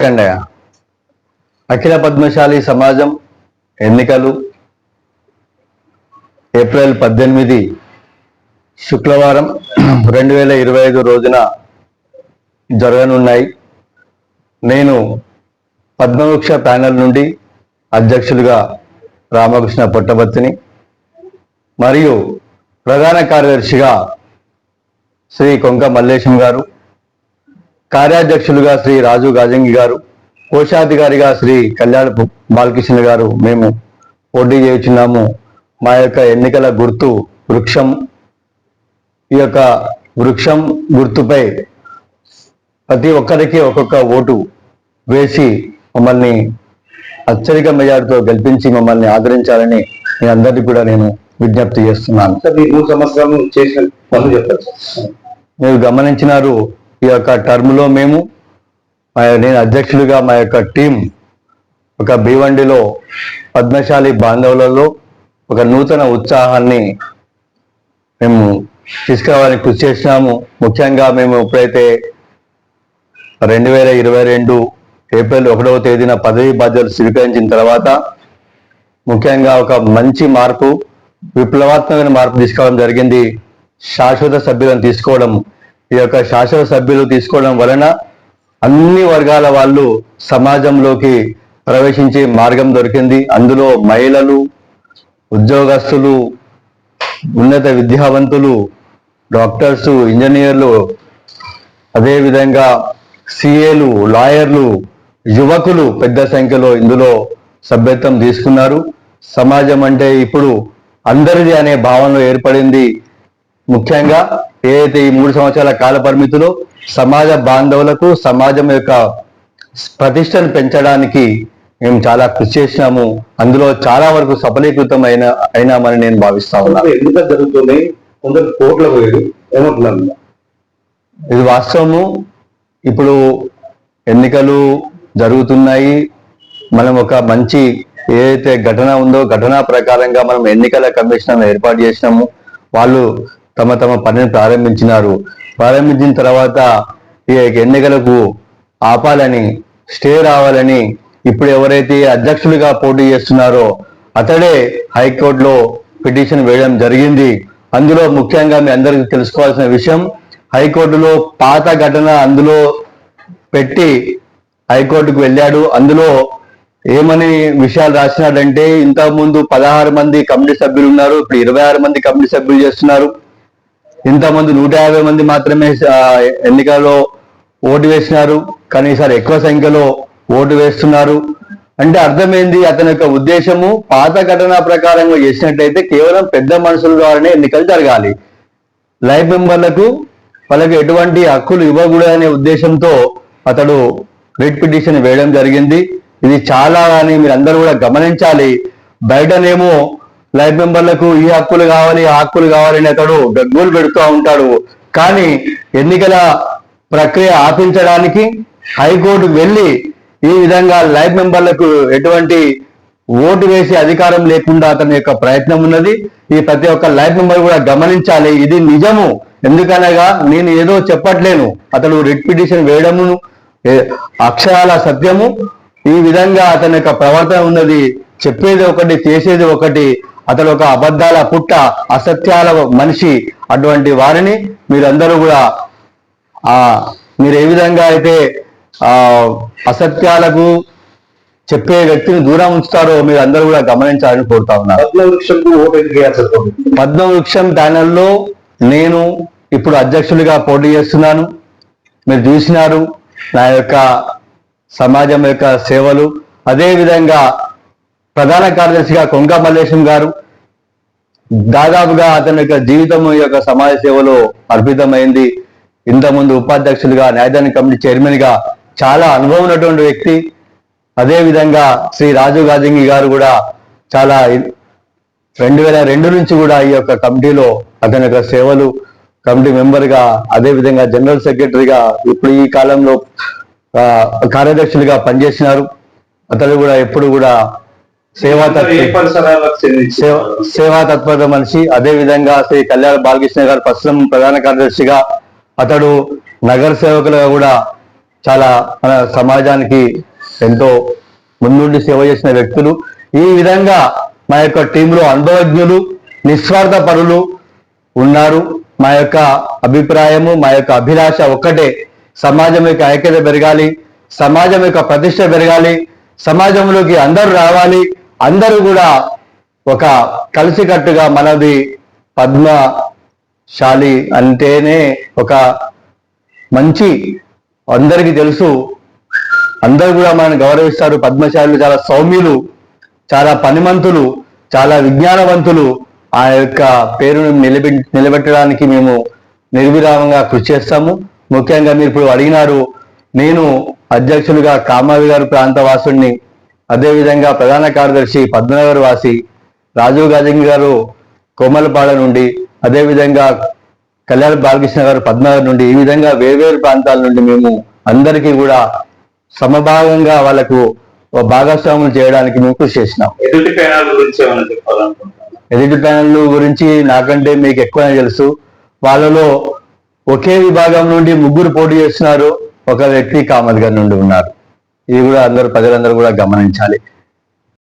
అండయ్య అఖిల పద్మశాలి సమాజం ఎన్నికలు ఏప్రిల్ పద్దెనిమిది శుక్రవారం రెండు వేల ఇరవై ఐదు రోజున జరగనున్నాయి. నేను పద్మవృక్ష ప్యానెల్ నుండి అధ్యక్షులుగా రామకృష్ణ పుట్టబత్తిని మరియు ప్రధాన కార్యదర్శిగా శ్రీ కొంక మల్లేశం గారు కార్యాధ్యక్షులుగా శ్రీ రాజు గాజంగి గారు కోశాధికారిగా శ్రీ కళ్యాణ్ బాలకృష్ణ గారు మేము పోటీ చేయుచున్నాము. మా యొక్క ఎన్నికల గుర్తు వృక్షం ఈ యొక్క వృక్షం గుర్తుపై ప్రతి ఒక్కరికి ఒక్కొక్క ఓటు వేసి మమ్మల్ని అత్యధిక మెజార్టీతో గెలిపించి మమ్మల్ని ఆదరించాలని మీ అందరికీ కూడా నేను విజ్ఞప్తి చేస్తున్నాను. మీరు గమనించినారు ఈ యొక్క టర్మ్లో మేము నేను అధ్యక్షుడిగా మా యొక్క టీం ఒక భీవండిలో పద్మశాలి బాంధవులలో ఒక నూతన ఉత్సాహాన్ని మేము తీసుకురావడానికి కృషి చేసినాము. ముఖ్యంగా మేము ఎప్పుడైతే రెండు వేల ఇరవై రెండు ఏప్రిల్ ఒకటవ తేదీన పదవి బాధ్యతలు స్వీకరించిన తర్వాత ముఖ్యంగా ఒక మంచి మార్పు విప్లవాత్మకమైన మార్పు తీసుకోవడం జరిగింది. శాశ్వత సభ్యులను తీసుకోవడం ఈ యొక్క శాసన సభ్యులు తీసుకోవడం వలన అన్ని వర్గాల వాళ్ళు సమాజంలోకి ప్రవేశించే మార్గం దొరికింది. అందులో మహిళలు ఉద్యోగస్తులు ఉన్నత విద్యావంతులు డాక్టర్స్ ఇంజనీర్లు అదేవిధంగా సిఏలు లాయర్లు యువకులు పెద్ద సంఖ్యలో ఇందులో సభ్యత్వం తీసుకున్నారు. సమాజం అంటే ఇప్పుడు అందరిది అనే భావనలో ఏర్పడింది. ముఖ్యంగా ఏదైతే ఈ మూడు సంవత్సరాల కాల పరిమితిలో సమాజ బాంధవులకు సమాజం యొక్క ప్రతిష్టను పెంచడానికి మేము చాలా కృషి చేసినాము. అందులో చాలా వరకు సఫలీకృతం అయిన అయినామని నేను భావిస్తా ఉన్నాను ఎందుకు జరుగుతున్నాయి కొందరు కోట్ల పోయారు ఇది వాస్తవము. ఇప్పుడు ఎన్నికలు జరుగుతున్నాయి. మనం ఒక మంచి ఏదైతే ఘటన ఉందో ఘటన ప్రకారంగా మనం ఎన్నికల కమిషన్ ఏర్పాటు చేసినాము. వాళ్ళు తమ తమ పనిని ప్రారంభించినారు. ప్రారంభించిన తర్వాత ఈ ఎన్నికలకు ఆపాలని స్టే రావాలని ఇప్పుడు ఎవరైతే అధ్యక్షులుగా పోటీ చేస్తున్నారో అతడే హైకోర్టులో పిటిషన్ వేయడం జరిగింది. అందులో ముఖ్యంగా మీ అందరికీ తెలుసుకోవాల్సిన విషయం హైకోర్టులో పాత ఘటన అందులో పెట్టి హైకోర్టుకు వెళ్ళాడు. అందులో ఏమని విషయాలు రాసినాడంటే ఇంతకు ముందు పదహారు మంది కమిటీ సభ్యులు ఉన్నారు ఇప్పుడు ఇరవై ఆరు మంది కమిటీ సభ్యులు చేస్తున్నారు. ఇంతమంది నూట యాభై మంది మాత్రమే ఎన్నికల్లో ఓటు వేసినారు. కానీ ఈసారి ఎక్కువ సంఖ్యలో ఓటు వేస్తున్నారు. అంటే అర్థమైంది అతని యొక్క ఉద్దేశము. పాత ఘటన ప్రకారంగా చేసినట్టయితే కేవలం పెద్ద మనుషుల ద్వారానే ఎన్నికలు జరగాలి. లైఫ్ మెంబర్లకు వాళ్ళకి ఎటువంటి హక్కులు ఇవ్వకూడదు అనే ఉద్దేశంతో అతడు రిట్ పిటిషన్ వేయడం జరిగింది. ఇది చాలా అని మీరు అందరూ కూడా గమనించాలి. బయటనేమో లైఫ్ మెంబర్లకు ఈ హక్కులు కావాలి ఆ హక్కులు కావాలి అని అతడు గగ్గోలు పెడుతూ ఉంటాడు. కానీ ఎన్నికల ప్రక్రియ ఆపించడానికి హైకోర్టు వెళ్ళి ఈ విధంగా లైఫ్ మెంబర్లకు ఎటువంటి ఓటు వేసే అధికారం లేకుండా అతని యొక్క ప్రయత్నం ఉన్నది. ఈ ప్రతి ఒక్క లైఫ్ మెంబర్ కూడా గమనించాలి. ఇది నిజము. ఎందుకనగా నేను ఏదో చెప్పట్లేను. అతడు రిట్ పిటిషన్ వేయడమును అక్షరాల సత్యము. ఈ విధంగా అతని యొక్క ప్రవర్తన ఉన్నది. చెప్పేది ఒకటి చేసేది ఒకటి. అతడు ఒక అబద్ధాల పుట్ట అసత్యాల మనిషి అటువంటి వారిని మీరందరూ కూడా ఆ మీరు ఏ విధంగా అయితే ఆ అసత్యాలకు చెప్పే వ్యక్తిని దూరం ఉంచుతారో మీరు అందరూ కూడా గమనించాలని కోరుతా ఉన్నారు పద్మవృక్షం ప్యానెల్లో నేను ఇప్పుడు అధ్యక్షుడిగా పోటీ చేస్తున్నాను. మీరు చూసినారు నా యొక్క సమాజం యొక్క సేవలు. అదే విధంగా ప్రధాన కార్యదర్శిగా కొంక మల్లేశం గారు దాదాపుగా అతని యొక్క జీవితం యొక్క సమాజ సేవలో అర్పితమైంది. ఇంతకుముందు ఉపాధ్యక్షులుగా న్యాయదాన కమిటీ చైర్మన్గా చాలా అనుభవం ఉన్నటువంటి వ్యక్తి. అదే విధంగా శ్రీ రాజు గాజింగి గారు కూడా చాలా రెండు వేల రెండు నుంచి కూడా ఈ యొక్క కమిటీలో అతని యొక్క సేవలు కమిటీ మెంబర్గా అదే విధంగా జనరల్ సెక్రటరీగా ఇప్పుడు ఈ కాలంలో ఆ, కార్యదర్శులుగా పనిచేసినారు. అతడు కూడా ఎప్పుడు కూడా సేవా సేవా తత్పరత మనిషి అదే విధంగా శ్రీ కళ్యాణ బాలకృష్ణ గారు ప్రస్తుతం ప్రధాన కార్యదర్శిగా అతడు నగర సేవకులుగా కూడా చాలా మన సమాజానికి ఎంతో ముందుండి సేవ చేసిన వ్యక్తులు. ఈ విధంగా మా యొక్క టీంలో అనుభవజ్ఞులు నిస్వార్థ పరులు ఉన్నారు. మా యొక్క అభిప్రాయము మా యొక్క అభిలాష ఒక్కటే. సమాజం యొక్క ఐక్యత పెరగాలి సమాజం యొక్క ప్రతిష్ట పెరగాలి సమాజంలోకి అందరూ రావాలి. అందరూ కూడా ఒక కలిసికట్టుగా మనది పద్మశాలి అంటేనే ఒక మంచి అందరికీ తెలుసు. అందరూ కూడా మనల్ని గౌరవిస్తారు. పద్మశాలులు చాలా సౌమ్యులు చాలా పనిమంతులు చాలా విజ్ఞానవంతులు. ఆ యొక్క పేరును నిలబె నిలబెట్టడానికి మేము నిర్విరామంగా కృషి చేస్తాము. ముఖ్యంగా మీరు ఇప్పుడు అడిగినారు నేను అధ్యక్షులుగా కామావి గారు ప్రాంత వాసుడిని అదేవిధంగా ప్రధాన కార్యదర్శి పద్మనగర్ వాసి రాజీవ్ గాంధీ గారు కోమలపాడ నుండి అదేవిధంగా కళ్యాణ బాలకృష్ణ గారు పద్మనగర్ నుండి ఈ విధంగా వేర్వేరు ప్రాంతాల నుండి మేము అందరికీ కూడా సమభాగంగా వాళ్ళకు భాగస్వాములు చేయడానికి మేము కృషి చేసినాం. ఎదుటి పేనాల గురించి ఎడిట్ ప్యానల్ గురించి నాకంటే మీకు ఎక్కువనే తెలుసు. వాళ్ళలో ఒకే విభాగం నుండి ముగ్గురు పోటీ చేస్తున్నారు. ఒక వ్యక్తి కామత్ గారి నుండి ఉన్నారు. ఇది కూడా అందరూ ప్రజలందరూ కూడా గమనించాలి.